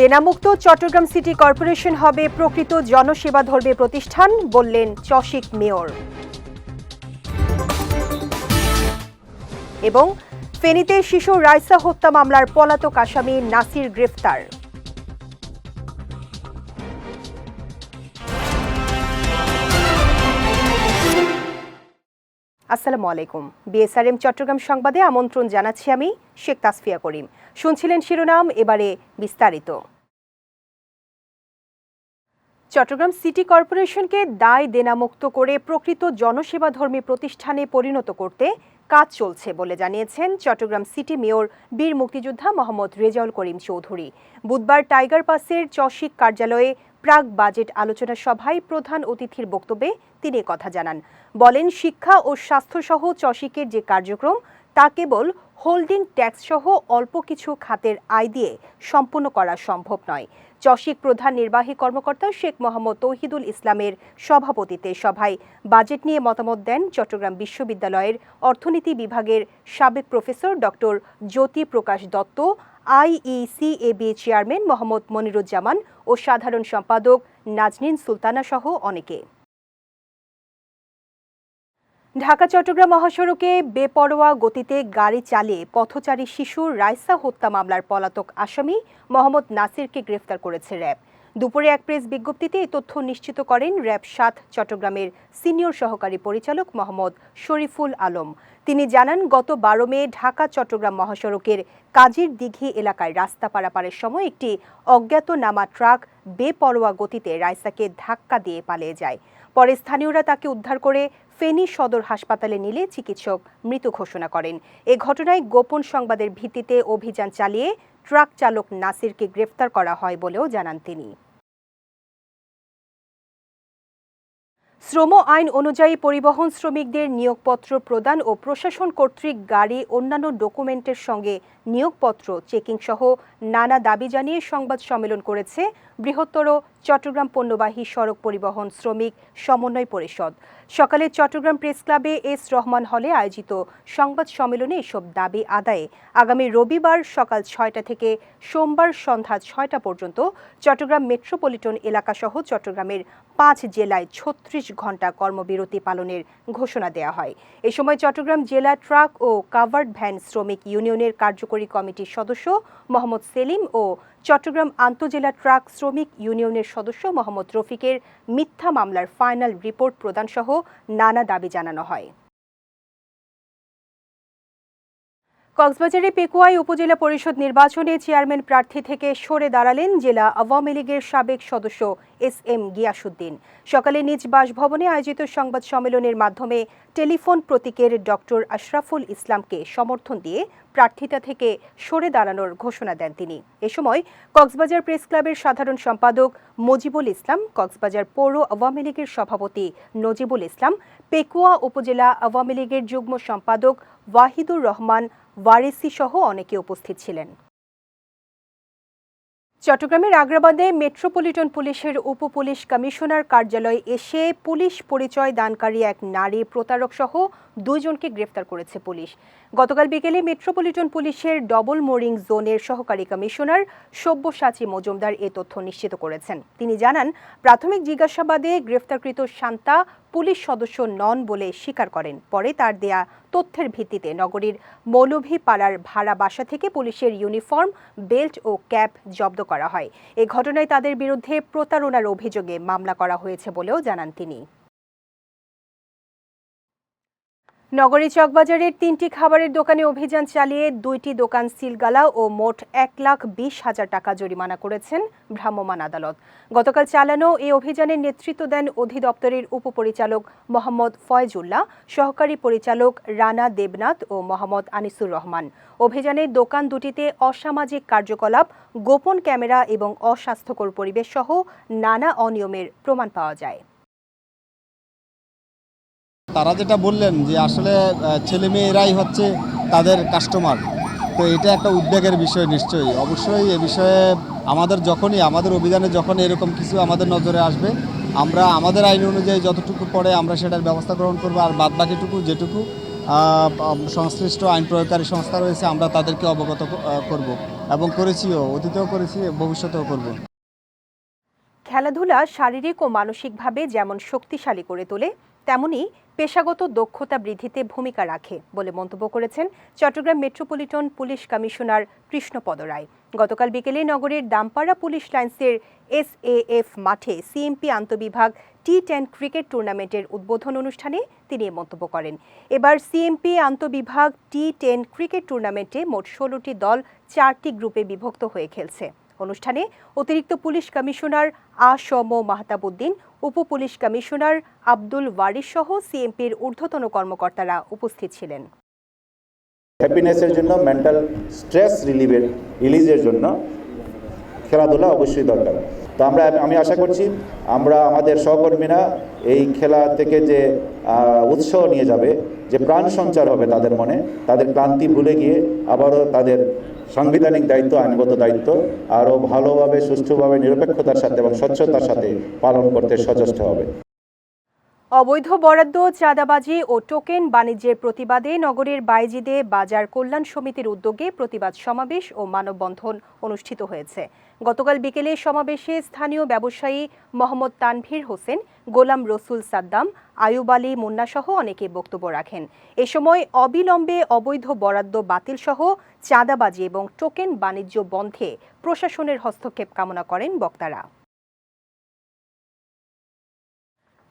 দেনামুক্ত Chittagong city corporation হবে প্রকৃত জনসেবা ধর্মে প্রতিষ্ঠান, বললেন চশিক মেয়র। এবং ফেনীতে শিশু রাইসা হত্যা মামলার পলাতক আসামি নাসির গ্রেফতার। আসসালামু আলাইকুম। বিএসআরএম চট্টগ্রাম সংবাদে আমন্ত্রণ জানাচ্ছি আমি শেখ তাসফিয়া করিম। শুনছিলেন শিরোনাম, এবারে বিস্তারিত। চট্টগ্রাম সিটি কর্পোরেশনকে দায় দেনামুক্ত করে প্রকৃত জনসেবাধর্মী প্রতিষ্ঠানে পরিণত করতে কাজ চলছে বলে জানিয়েছেন চট্টগ্রাম সিটি মেয়র বীর মুক্তিযোদ্ধা মোহাম্মদ রেজাউল করিম চৌধুরী। বুধবার টাইগার পাসের চশিক কার্যালয়ে প্রাক বাজেট আলোচনা সভায় প্রধান অতিথির বক্তব্যে তিনি কথা জানান। বলেন, শিক্ষা ও স্বাস্থ্যসহ চশিকের যে কার্যক্রম তা কেবল হোল্ডিং ট্যাক্স সহ অল্প কিছু খাতের আয় দিয়ে সম্পূর্ণ করা সম্ভব নয়। চশিক প্রধান নির্বাহী কর্মকর্তা শেখ মোহাম্মদ তৌহিদুল ইসলামের সভাপতিত্বে সভায় বাজেট নিয়ে মতামত দেন চট্টগ্রাম বিশ্ববিদ্যালয়ের অর্থনীতি বিভাগের সাবেক professor doctor Jyoti Prakash Dutta IECAB chairman Mohammad Moniruzzaman ও সাধারণ সম্পাদক নাজনীন সুলতানা সহ অনেকে। ঢাকা, চট্টগ্রাম মহাসড়কে বেপরোয়া গতিতে গাড়ি চালিয়ে পথচারী শিশু রাইসা হত্যা মামলার পলাতক আসামি মোহাম্মদ নাসিরকে গ্রেফতার করেছে র্যাব। দুপুরে এক প্রেস বিজ্ঞপ্তিতে এই তথ্য নিশ্চিত করেন র্যাব সাত, চট্টগ্রামের সিনিয়র সহকারী পরিচালক মোহাম্মদ শরীফুল আলম। তিনি জানান, গত বারো মে ঢাকা, চট্টগ্রাম মহাসড়কের কাজীর দিঘি এলাকায় রাস্তা পারাপারের সময় একটি অজ্ঞাতনামা ট্রাক বেপরোয়া গতিতে রাইসাকে ধাক্কা দিয়ে পালিয়ে যায়। পরে স্থানীয়রা তাকে উদ্ধার করে ফেনী সদর হাসপাতালে নিলে চিকিৎসক মৃত ঘোষণা করেন। এ ঘটনায় গোপন সংবাদের ভিত্তিতে অভিযান চালিয়ে ট্রাক চালক নাসিরকে গ্রেফতার করা হয় বলেও জানান তিনি। শ্রম আইন অনুযায়ী পরিবহন শ্রমিকদের নিয়োগপত্র প্রদান ও প্রশাসন কর্তৃক গাড়ি, অন্যান্য ডকুমেন্টের সঙ্গে নিয়োগপত্র চেকিং সহ নানা দাবি জানিয়ে সংবাদ সম্মেলন করেছে বৃহত্তর চট্টগ্রাম পণ্যবাহী সড়ক পরিবহন শ্রমিক সমন্বয় পরিষদ। সকালে চট্টগ্রাম প্রেস ক্লাবে এস রহমান হলে আয়োজিত সংবাদ সম্মেলনে এসব দাবি আদায়ে আগামী রবিবার সকাল ছয়টা থেকে সোমবার সন্ধ্যা ছয়টা পর্যন্ত চট্টগ্রাম মেট্রোপলিটন এলাকাসহ চট্টগ্রামের পাঁচ জেলায় ছত্রিশ ঘণ্টা কর্মবিরতি পালনের ঘোষণা দেওয়া হয়। এ সময় চট্টগ্রাম জেলা ট্রাক ও কাভার্ড ভ্যান শ্রমিক ইউনিয়নের কার্যকরী কমিটির সদস্য মোহাম্মদ সেলিম ও চট্টগ্রাম আন্তজেলা ট্রাক শ্রমিক ইউনিয়নের সদস্য মোহাম্মদ রফিকের মিথ্যা মামলার ফাইনাল রিপোর্ট প্রদানসহ নানা দাবি জানানো হয়। কক্সবাজারে পেকুয়াই উপজেলা পরিষদ নির্বাচনে চেয়ারম্যান প্রার্থী থেকে সরে দাঁড়ালেন জেলা আওয়ামী লীগের সাবেক সদস্য এস এম গিয়াসুদ্দিন সকালে নিজ বাসভবনে আয়োজিত সংবাদ সম্মেলনের মাধ্যমে টেলিফোন প্রতীকের ডক্টর আশরাফুল ইসলামকে সমর্থন দিয়ে প্রার্থিতা থেকে সরে দাঁড়ানোর ঘোষণা দেন তিনি। এ সময় কক্সবাজার প্রেস ক্লাবের সাধারণ সম্পাদক মজিবুল ইসলাম, কক্সবাজার পৌর আওয়ামী লীগের সভাপতি নজিবুল ইসলাম, পেকুয়া উপজেলা আওয়ামী লীগের যুগ্ম সম্পাদক ওয়াহিদুর রহমান ওয়ারেসি সহ অনেকে উপস্থিত ছিলেন। চট্টগ্রামের আগ্রাবাদে মেট্রোপলিটন পুলিশের উপ পুলিশ কমিশনার কার্যালয়ে এসে পুলিশ পরিচয় দানকারী এক নারী প্রতারক সহ দুইজনকে গ্রেফতার করেছে পুলিশ। গতকাল বিকেলে মেট্রোপলিটন পুলিশের ডবল মোরিং জোনের সহকারী কমিশনার সব্যসাচী মজুমদার এ তথ্য নিশ্চিত করেছেন। তিনি জানান, প্রাথমিক জিজ্ঞাসাবাদে গ্রেফতারকৃত শান্তা পুলিশ সদস্য নন বলে স্বীকার করেন। পরে তার দেয়া তথ্যের ভিত্তিতে নগরীর মৌলভীপাড়ার ভাড়া বাসা থেকে পুলিশের ইউনিফর্ম, বেল্ট ও ক্যাপ জব্দ করা হয়। এ ঘটনায় তাদের বিরুদ্ধে প্রতারণার অভিযোগে মামলা করা হয়েছে বলেও জানান তিনি। নগরী চকবাজারের তিনটি খাবারের দোকানে অভিযান চালিয়ে দুইটি দোকান সিলগালা ও মোট এক লাখ বিশ হাজার টাকা জরিমানা করেছেন ভ্রাম্যমাণ আদালত। গতকাল চালানো এই অভিযানের নেতৃত্ব দেন অধিদপ্তরের উপপরিচালক মোহাম্মদ ফয়জুল্লাহ, সহকারী পরিচালক রানা দেবনাথ ও মোহাম্মদ আনিসুর রহমান। অভিযানে দোকান দুটিতে অসামাজিক কার্যকলাপ, গোপন ক্যামেরা এবং অস্বাস্থ্যকর পরিবেশ সহ নানা অনিয়মের প্রমাণ পাওয়া যায়। তারা যেটা বললেন যে আসলে ছেলে মেয়েরাই হচ্ছে তাদের কাস্টমার তো এটা একটা উদ্বেগের বিষয় নিশ্চয়ই। অবশ্যই এ বিষয়ে আমাদের যখনই, আমাদের অভিযানে যখন এরকম কিছু আমাদের নজরে আসবে, আমরা আমাদের আইন অনুযায়ী যতটুকু পড়ে আমরা সেটার ব্যবস্থা গ্রহণ করব, আর বাদ বাকিটুকু যেটুকু সংশ্লিষ্ট আইন প্রয়োগকারী সংস্থা রয়েছে, আমরা তাদেরকে অবগত করব এবং করেছিও, অতীতেও করেছি, ভবিষ্যতেও করব। খেলাধুলা শারীরিক ও মানসিকভাবে যেমন শক্তিশালী করে তোলে, তেমনি পেশাগত দক্ষতা বৃদ্ধিতে ভূমিকা রাখে বলে মন্তব্য করেছেন Chattogram metropolitan police commissioner Krishnapada Roy. গতকাল বিকেলে নগরের দামপাড়া পুলিশ লাইন্সের এসএএফ মাঠে সিএমপি আন্তবিভাগ টি টেন ক্রিকেট টুর্নামেন্টের উদ্বোধন অনুষ্ঠানে তিনি মন্তব্য করেন। এবার সিএমপি আন্তবিভাগ টি টেন ক্রিকেট টুর্নামেন্টে মোট ষোলোটি দল চারটি গ্রুপে বিভক্ত হয়ে খেলছে। অনুষ্ঠানে অতিরিক্ত পুলিশ কমিশনার আ সম মাহতাবুদ্দিন উপ পুলিশ কমিশনার আব্দুল ওয়ারিস সহ সিএমপির ঊর্ধ্বতন কর্মকর্তারা উপস্থিত ছিলেন। হ্যাপিনেসের জন্য মেন্টাল স্ট্রেস রিলিভের রিলিজের জন্য খেলাধুলা অবশ্যই দরকার। তো আমরা, আমি আশা করছি আমরা আমাদের সহকর্মীরা এই খেলা থেকে যে উৎসাহ নিয়ে যাবে যে প্রাণ সঞ্চার হবে তাদের মনে, তাদের ক্লান্তি ভুলে গিয়ে আবারও তাদের সাংবিধানিক দায়িত্ব, আইনগত দায়িত্ব আরও ভালোভাবে, সুষ্ঠুভাবে, নিরপেক্ষতার সাথে এবং স্বচ্ছতার সাথে পালন করতে সচেষ্ট হবে। অবৈধ বরাদ্দ, চাঁদাবাজি ও টোকেন বাণিজ্যের প্রতিবাদে নগরের বাইজিদে বাজার কল্যাণ সমিতির উদ্যোগে প্রতিবাদ সমাবেশ ও মানববন্ধন অনুষ্ঠিত হয়েছে। গতকাল বিকেলে সমাবেশে স্থানীয় ব্যবসায়ী মোহাম্মদ তানভীর হোসেন, গোলাম রসুল সাদ্দাম, আয়ুব আলী মুন্নাসহ অনেকে বক্তব্য রাখেন। এ সময় অবিলম্বে অবৈধ বরাদ্দ বাতিল সহ চাঁদাবাজি এবং টোকেন বাণিজ্য বন্ধে প্রশাসনের হস্তক্ষেপ কামনা করেন বক্তারা।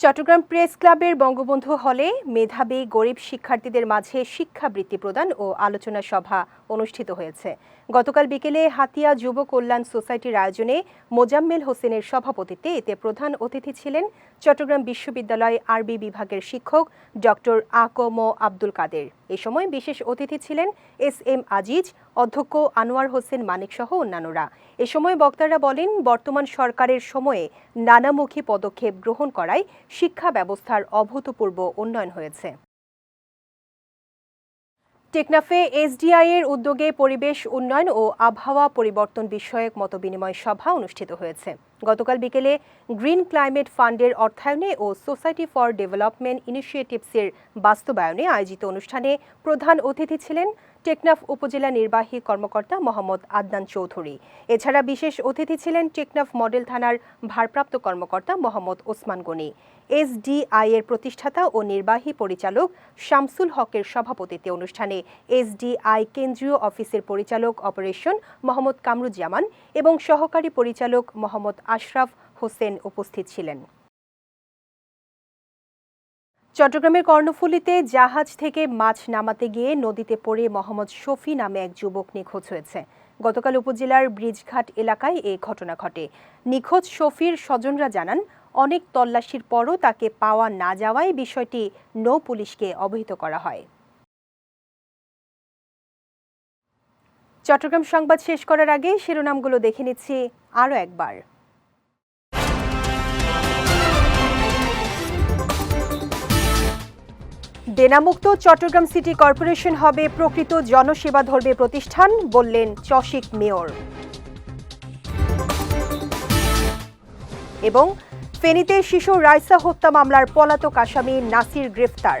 চট্টগ্রাম প্রেস ক্লাবের বঙ্গবন্ধু হলে মেধাবী গরিব শিক্ষার্থীদের মাঝে শিক্ষাবৃত্তি প্রদান ও আলোচনা সভা অনুষ্ঠিত হয়েছে। গতকাল বিকেলে হাতিয়া যুব কল্যাণ সোসাইটির আয়োজনে মোজাম্মেল হোসেনের সভাপতিত্বে এতে প্রধান অতিথি ছিলেন চট্টগ্রাম বিশ্ববিদ্যালয় আরবি বিভাগের শিক্ষক ডক্টর আকম আব্দুল কাদের। এ সময় বিশেষ অতিথি ছিলেন এস এম আজিজ, অধ্যক্ষ আনোয়ার হোসেন মানিক সহ অন্যান্যরা। এ সময় বক্তারা বলেন, বর্তমান সরকারের সময়ে নানামুখী পদক্ষেপ গ্রহণ করায় শিক্ষা ব্যবস্থার অভূতপূর্ব উন্নয়ন হয়েছে। টেকনাফে এসডিআই এর উদ্যোগে পরিবেশ উন্নয়ন ও আবহাওয়া পরিবর্তন বিষয়ক মত বিনিময় সভা অনুষ্ঠিত হয়েছে। গতকাল বিকেলে গ্রিন ক্লাইমেট ফান্ডের অর্থায়নে ও সোসাইটি ফর ডেভেলপমেন্ট ইনিশিয়েটিভসের বাস্তবায়নে আয়োজিত অনুষ্ঠানে প্রধান অতিথি ছিলেন টেকনাফ উপজেলা নির্বাহী কর্মকর্তা মোহাম্মদ আদনান চৌধুরী। এছাড়া বিশেষ অতিথি ছিলেন টেকনাফ মডেল থানার ভারপ্রাপ্ত কর্মকর্তা মোহাম্মদ ওসমান গনি। এসডিআই এর প্রতিষ্ঠাতা ও নির্বাহী পরিচালক শামসুল হকের সভাপতিত্বে অনুষ্ঠানে এসডিআই কেন্দ্রীয় অফিসের পরিচালক অপারেশন মোহাম্মদ কামরুজ্জামান এবং সহকারী পরিচালক মোহাম্মদ আশরাফ হোসেন উপস্থিত ছিলেন। চট্টগ্রামের কর্ণফুলীতে জাহাজ থেকে মাছ নামাতে গিয়ে নদীতে পড়ে মোহাম্মদ শফি নামে এক যুবক নিখোঁজ হয়েছে। গতকাল উপজেলার ব্রিজঘাট এলাকায় এ ঘটনা ঘটে। নিখোঁজ শফির স্বজনরা জানান, অনেক তল্লাশির পরও তাকে পাওয়া না যাওয়ায় বিষয়টি নৌ পুলিশকে অবহিত করা হয়। চট্টগ্রাম সংবাদ শেষ করার আগে শিরোনামগুলো দেখে নিচ্ছি আরও একবার। দেনামুক্ত চট্টগ্রাম সিটি কর্পোরেশন হবে প্রকৃত জনসেবা ধর্মে প্রতিষ্ঠান, বললেন চশিক মেয়র। এবং ফেনীতে শিশু রাইসা হত্যা মামলার পলাতক আসামি নাসির গ্রেফতার।